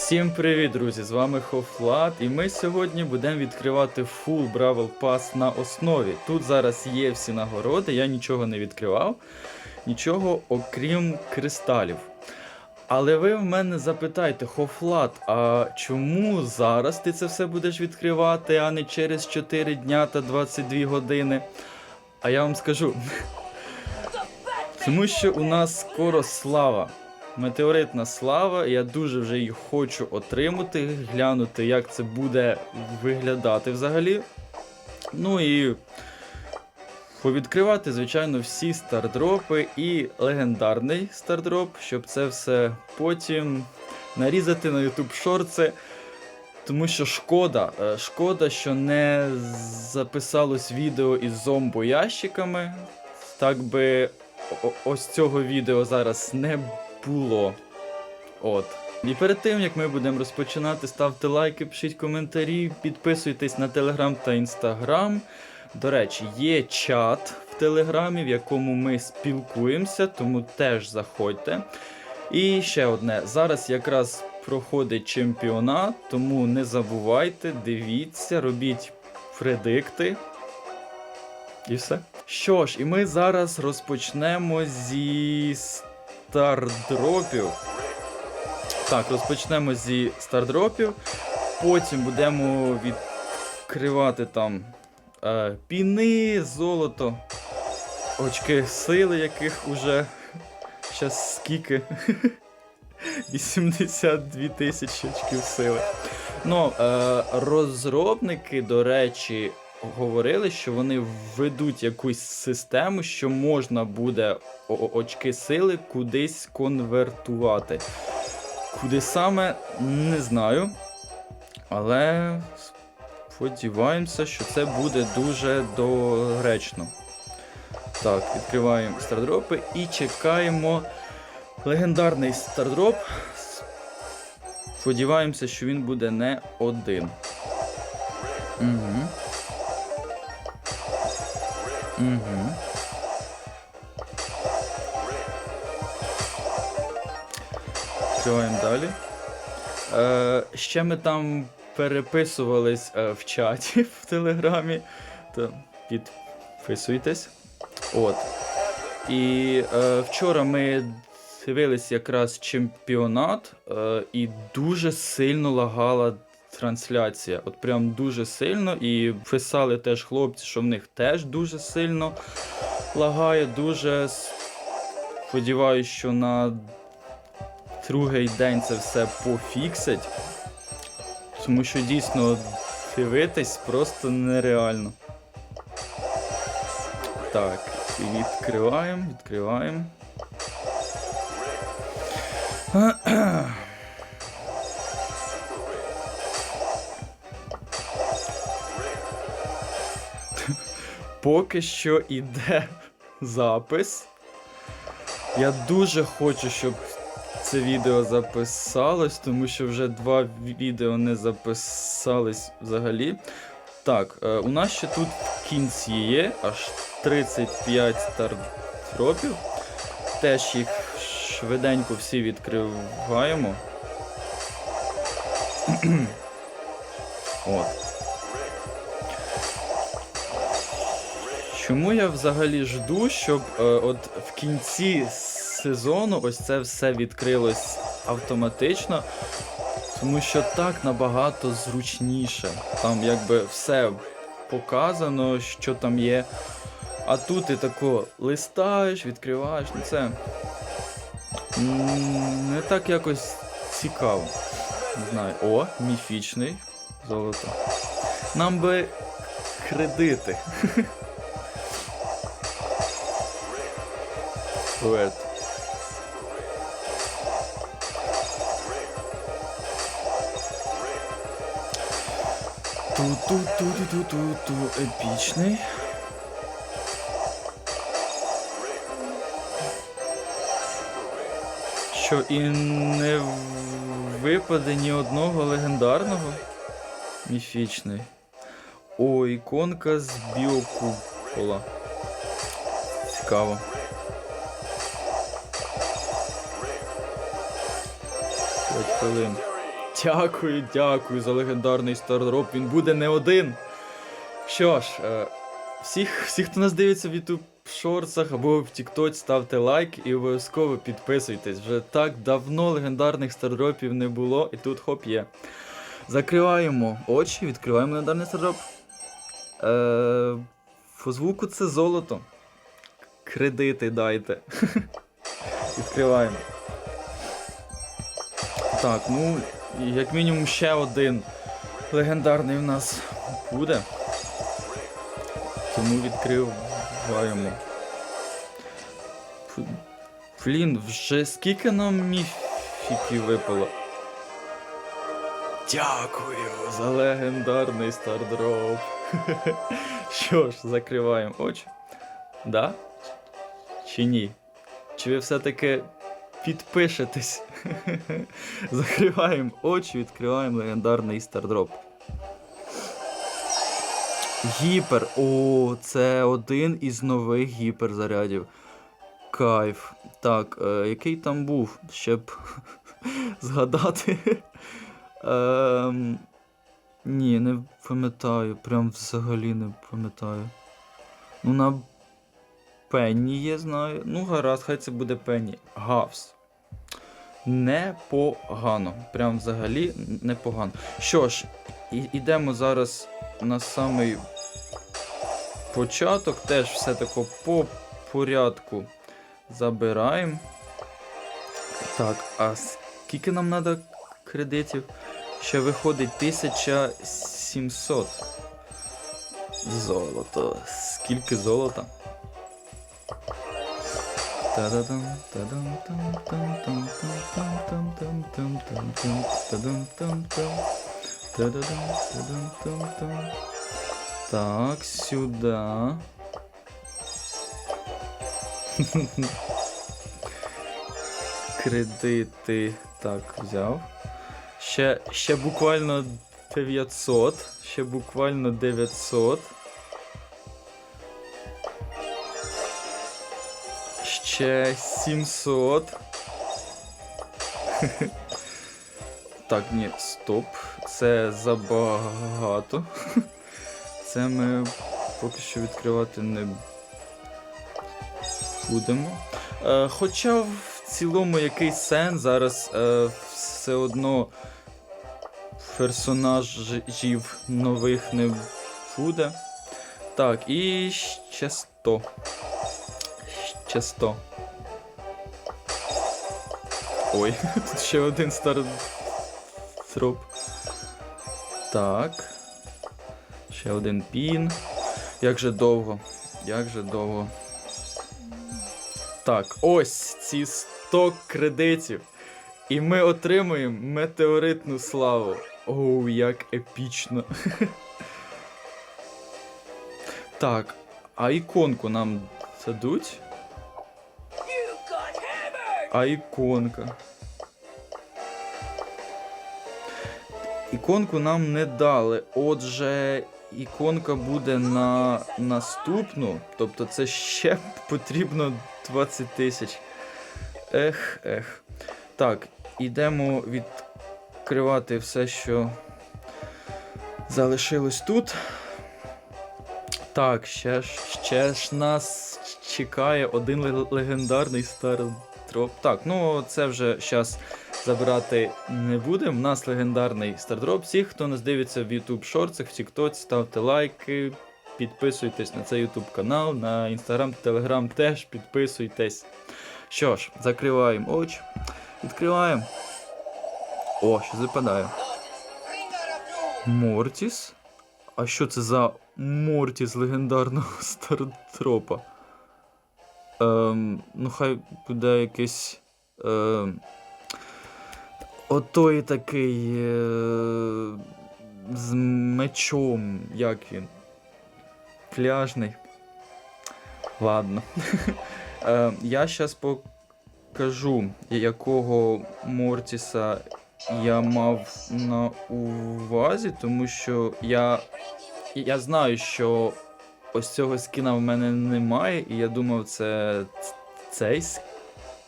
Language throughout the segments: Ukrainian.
Всім привіт, друзі! З вами Хофлат, і ми сьогодні будемо відкривати Full Brawl Pass на основі. Тут зараз є всі нагороди, я нічого не відкривав, нічого окрім кристалів. Але ви в мене запитайте, Хофлат, а чому зараз ти це все будеш відкривати, а не через 4 дня та 22 години? А я вам скажу. Тому що у нас скоро слава. Метеоритна слава, я дуже вже її хочу отримати, глянути, як це буде виглядати взагалі. Ну і повідкривати, звичайно, всі стардропи і легендарний стардроп, щоб це все потім нарізати на YouTube шорти. Тому що шкода, е, шкода, що не записалось відео із зомбоящиками. Так би ось цього відео зараз не було. От. І перед тим як ми будемо розпочинати, ставте лайки, пишіть коментарі, підписуйтесь на телеграм та інстаграм. До речі, є чат в телеграмі, в якому ми спілкуємося, тому теж заходьте. І ще одне. Зараз якраз проходить чемпіонат, тому не забувайте, дивіться, робіть предикти. І все. Що ж, і ми зараз розпочнемо зі стардропів. Так, розпочнемо зі стардропів. Потім будемо відкривати там е, піни, золото, очки сили, яких уже щас скільки. 82 тисячі очків сили. Ну, е, розробники, до речі, говорили, що вони введуть якусь систему, що можна буде очки сили кудись конвертувати. Куди саме, не знаю. Але сподіваємося, що це буде дуже доречно. Так, відкриваємо стардропи і чекаємо легендарний стардроп. Сподіваємося, що він буде не один. Угу. Угу. Відкриваємо далі. Е, ще ми там переписувались е, в чаті в Телеграмі. То підписуйтесь. От. І е, вчора ми дивились якраз чемпіонат, е, і дуже сильно лагала трансляція. От прям дуже сильно. І писали теж хлопці, що в них теж дуже сильно лагає. Дуже сподіваюсь, що на другий день це все пофіксять. Тому що дійсно дивитись просто нереально. Так, відкриваємо, відкриваємо. Поки що іде запис. Я дуже хочу, щоб це відео записалось, тому що вже два відео не записались взагалі. Так, е, у нас ще тут в кінці є аж 35 стартропів. Теж їх швиденько всі відкриваємо. От. Чому я взагалі жду, щоб е, от в кінці сезону ось це все відкрилось автоматично? Тому що так набагато зручніше. Там якби все показано, що там є. А тут ти тако листаєш, відкриваєш, ну це не так якось цікаво. Не знаю. О, міфічний. Золото. Нам би кредити. Привет. Ту-ту-ту-ту-ту-ту, епічний. Що і не випаде ні одного легендарного. Міфічний. О, іконка з біокупола. Цікаво. 5 хвилин. Дякую, дякую за легендарний стардроп. Він буде не один. Що ж, е, всіх, всіх, хто нас дивиться в YouTube шорцах або в TikTok, ставте лайк і обов'язково підписуйтесь. Вже так давно легендарних стардропів не було, і тут хоп є. Закриваємо очі, відкриваємо легендарний стардроп. Е, по звуку це золото. Кредити дайте. Відкриваємо. Так, ну, як мінімум ще один легендарний у нас буде. Тому відкриваємо. Блін, вже скільки нам міфіків випало? Дякую за легендарний стардроп. Що ж, закриваємо очі. Да? Чи ні? Чи ви все-таки підпишетесь? Закриваємо очі, відкриваємо легендарний стардроп. Гіпер. О, це один із нових гіперзарядів. Кайф. Так, е, який там був, щоб згадати. Ем, ні, не пам'ятаю. Прям взагалі не пам'ятаю. Ну, на Пенні є, знаю. Ну, гаразд, хай це буде Пенні. Гавс. Непогано. Прям взагалі непогано. Що ж, і, ідемо зараз на самий початок. Теж все тако по порядку забираємо. Так, а скільки нам треба кредитів? Ще виходить 1700. Золото. Скільки золота? Так, сюда. Кредити. Так, взяв. Ще, ще буквально 900. Ще буквально 900. Ще 700. Так, ні, стоп. Це забагато. Це ми поки що відкривати не будемо. Е, хоча в цілому який сенс зараз е, все одно персонажів нових не буде. Так, і ще 100. Ще 100. Ой, тут ще один старий троп. Так. Ще один пін. Як же довго? Як же довго? Так, ось ці 100 кредитів. І ми отримуємо метеоритну славу. Оу, як епічно. Так, а іконку нам дадуть? А іконка. Іконку нам не дали. Отже, іконка буде на наступну. Тобто це ще потрібно 20 тисяч. Ех, ех. Так, ідемо відкривати все, що залишилось тут. Так, ще ж, ще ж нас чекає один ле- легендарний стардроп. Так, ну це вже зараз забирати не будемо. У нас легендарний стардроп. Всіх, хто нас дивиться в YouTube шорцах, в TikTok, ставте лайки, підписуйтесь на цей YouTube канал, на Instagram, Telegram теж підписуйтесь. Що ж, закриваємо очі, відкриваємо. О, що випадає. Мортіс. А що це за Мортіс легендарного стартропа? Ем, ну, хай буде якийсь. Ем, отой такий. Е, з мечом. Як він? Пляжний. Ладно. Е, я зараз покажу, якого Мортіса я мав на увазі, тому що я, я знаю, що ось цього скіна в мене немає, і я думав, це цей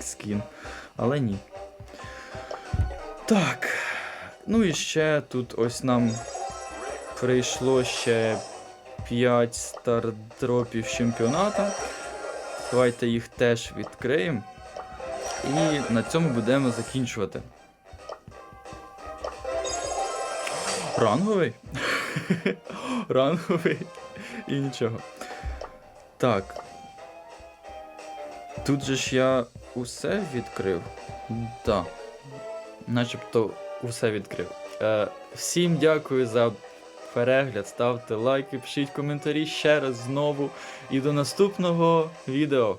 скін, але ні. Так. Ну і ще тут ось нам прийшло ще 5 стардропів чемпіоната. Давайте їх теж відкриємо. І на цьому будемо закінчувати. Ранговий? Ранговий. І нічого. Так. Тут же ж я усе відкрив. Так. Начебто усе відкрив. Е, всім дякую за перегляд. Ставте лайки, пишіть коментарі ще раз знову. І до наступного відео.